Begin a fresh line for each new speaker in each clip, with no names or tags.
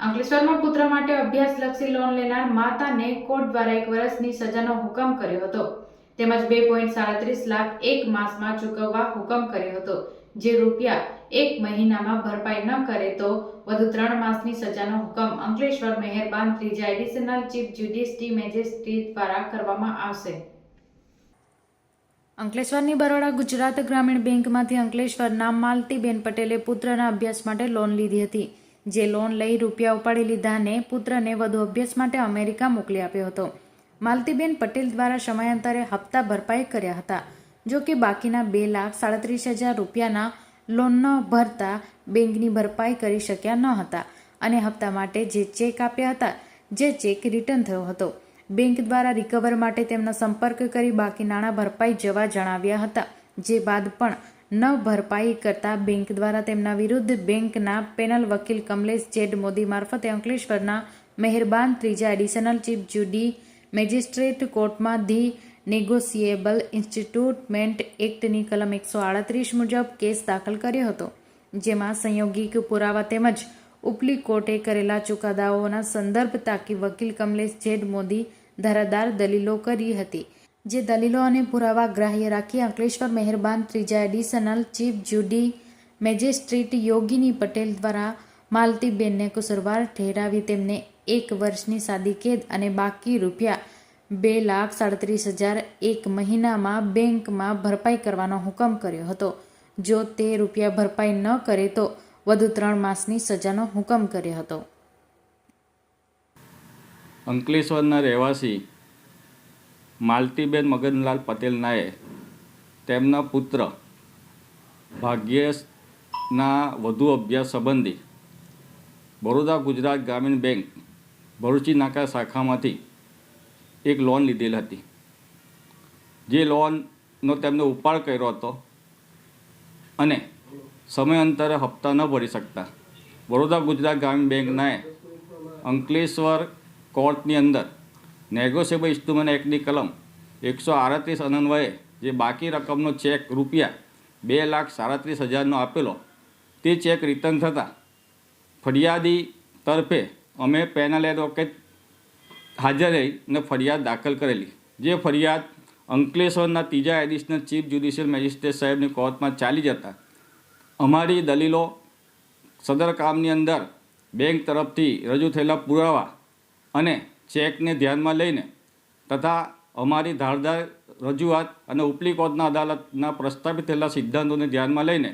અંકલેશ્વરમાં પુત્ર માટે અભ્યાસલક્ષી લોન લેનાર માતાને કોર્ટ દ્વારા એક વર્ષની સજાનો હુકમ કર્યો હતો. તેમજ બે પોઈન્ટ સાડત્રીસ લાખ એક માસમાં ચૂકવવા હુકમ કર્યો હતો. જે રૂપિયા એક મહિનામાં ભરપાઈ ન કરે તો વધુ ત્રણ માસની સજાનો હુકમ અંકલેશ્વર મહેરબાન ત્રીજા એડિશનલ ચીફ જ્યુડિશરી મેજિસ્ટ્રેટ દ્વારા કરવામાં આવશે. અંકલેશ્વરની બરોડા ગુજરાત ગ્રામીણ બેંકમાંથી અંકલેશ્વરના માલતીબેન પટેલે પુત્રના અભ્યાસ માટે લોન લીધી હતી. જે લોન લઈ રૂપિયા ઉપાડી લીધાને પુત્રને વધુ અભ્યાસ માટે અમેરિકા મોકલી આપ્યો હતો. માલતીબેન પટેલ દ્વારા સમયાંતરે હપ્તા ભરપાઈ કર્યા હતા. જો કે બાકીના બે લાખ સાડત્રીસ હજાર રૂપિયાના લોન ન ભરતા બેંકની ભરપાઈ કરી શક્યા ન હતા અને હપ્તા માટે જે ચેક આપ્યા હતા, જે ચેક રિટર્ન થયો હતો. બેંક દ્વારા રિકવર માટે તેમનો સંપર્ક કરી બાકી નાણાં ભરપાઈ જવા જણાવ્યા હતા. જે બાદ પણ ન ભરપાઈ કરતા બેંક દ્વારા તેમના વિરુદ્ધ બેંકના પેનલ વકીલ કમલેશ જેડ મોદી મારફતે અંકલેશ્વરના મહેરબાન ત્રીજા એડિશનલ ચીફ જ્યુડી મેજિસ્ટ્રેટ કોર્ટમાં ધી નેગોસિએબલ ઇન્સ્ટિટ્યુટમેન્ટ એક્ટની કલમ એકસો આડત્રીસ મુજબ કેસ દાખલ કર્યો હતો, જેમાં સંયોગિક પુરાવા તેમજ ઉપલી કોર્ટે કરેલા ચુકાદાઓના સંદર્ભ તાકી વકીલ કમલેશ જેડ મોદી ધારાદાર દલીલો કરી હતી. જે દલીલો અને પુરાવા ગ્રાહ્ય રાખી અંકલેશ્વર મહેરબાન ત્રીજા additional chief judicial magistrate Yogini Patel દ્વારા માલતીબેનને કુસરવાર ઠેરાવી તેમને એક વર્ષની સાદી કેદ અને બાકી રૂપિયા બે લાખ સાડત્રીસ હજાર એક મહિનામાં બેંકમાં ભરપાઈ કરવાનો હુકમ કર્યો હતો. જો તે રૂપિયા ભરપાઈ ન કરે તો વધુ ત્રણ માસની સજાનો હુકમ કર્યો હતો.
અંકલેશ્વરના રહેવાસી માલતીબેન મગનલાલ પટેલનાએ તેમના પુત્ર ભાગ્યેશના વધુ અભ્યાસ સંબંધી બરોડા ગુજરાત ગ્રામીણ બેંક ભરૂચી નાકા શાખામાંથી એક લોન લીધેલ હતી. જે લોનનો તેમને ઉપાડ કર્યો હતો અને સમયાંતરે હપ્તા ન ભરી શકતા. બરોડા ગુજરાત ગ્રામીણ બેંકનાએ અંકલેશ્વર કોર્ટની અંદર નેગોશિયેબલ ઇન્સ્ટ્રુમેન્ટ એક્ટની કલમ એકસો આડત્રીસ અનન્વયે જે બાકી રકમનો ચેક રૂપિયા બે લાખ સાડત્રીસ હજારનો આપેલો, તે ચેક રિટર્ન થતાં ફરિયાદી તરફે અમે પેનલ એડવોકેટ હાજર રહીને ફરિયાદ દાખલ કરેલી. જે ફરિયાદ અંકલેશ્વરના ત્રીજા એડિશનલ ચીફ જ્યુડિશિયલ મેજિસ્ટ્રેટ સાહેબની કોર્ટમાં ચાલી જતા. અમારી દલીલો સદર કામની અંદર બેંક તરફથી રજૂ થયેલા પુરાવા અને ચેકને ધ્યાનમાં લઈને તથા અમારી ધારદાર રજૂઆત અને ઉપલી કોર્ટના અદાલતના પ્રસ્તાવિત થયેલા સિદ્ધાંતોને ધ્યાનમાં લઈને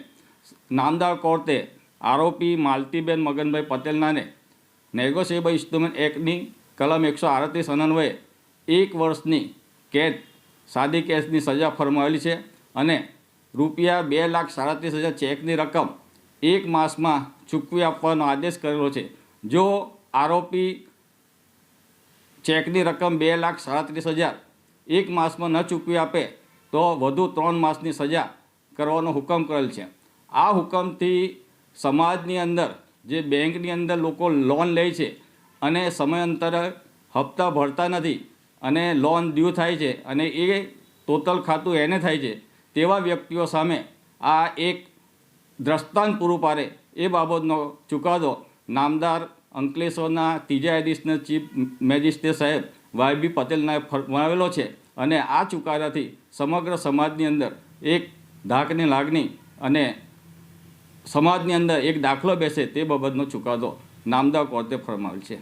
નામદાર કોર્ટે આરોપી માલતીબેન મગનભાઈ પટેલનાને નેગોશિયેબલ ઇન્સ્ટ્રુમેન્ટ એક્ટની કલમ એકસો આડત્રીસ અન્વયે એક વર્ષની કેદ, સાદી કેસની સજા ફરમાવેલી છે અને રૂપિયા બે લાખ સાડત્રીસ હજાર ચેકની રકમ એક માસમાં ચૂકવી આપવાનો આદેશ કરેલો છે. જો આરોપી ચેકની રકમ બે લાખ સાડત્રીસ હજાર એક માસમાં ન ચૂકવી આપે, તો વધુ ત્રણ માસની સજા કરવાનો હુકમ કરેલ છે. આ હુકમથી સમાજની અંદર, જે બેંકની અંદર લોકો લોન લે છે અને સમયાંતરે હપ્તા ભરતા નથી અને લોન ડ્યુ થાય છે અને એ ટોટલ ખાતું એને થાય છે, તેવા વ્યક્તિઓ સામે આ એક દ્રષ્ટાંત પૂરું પાડે એ બાબતનો ચુકાદો નામદાર અંકલેશ્વરના ત્રીજા એડિશનલ ચીફ મેજિસ્ટ્રેટ સાહેબ વાય બી પટેલનાએ ફરમાવેલો છે અને આ ચુકાદાથી સમગ્ર સમાજની અંદર એક ધાકની લાગણી અને સમાજની અંદર એક દાખલો બેસે તે બાબતનો ચુકાદો નામદાર કોર્ટે ફરમાવેલ છે.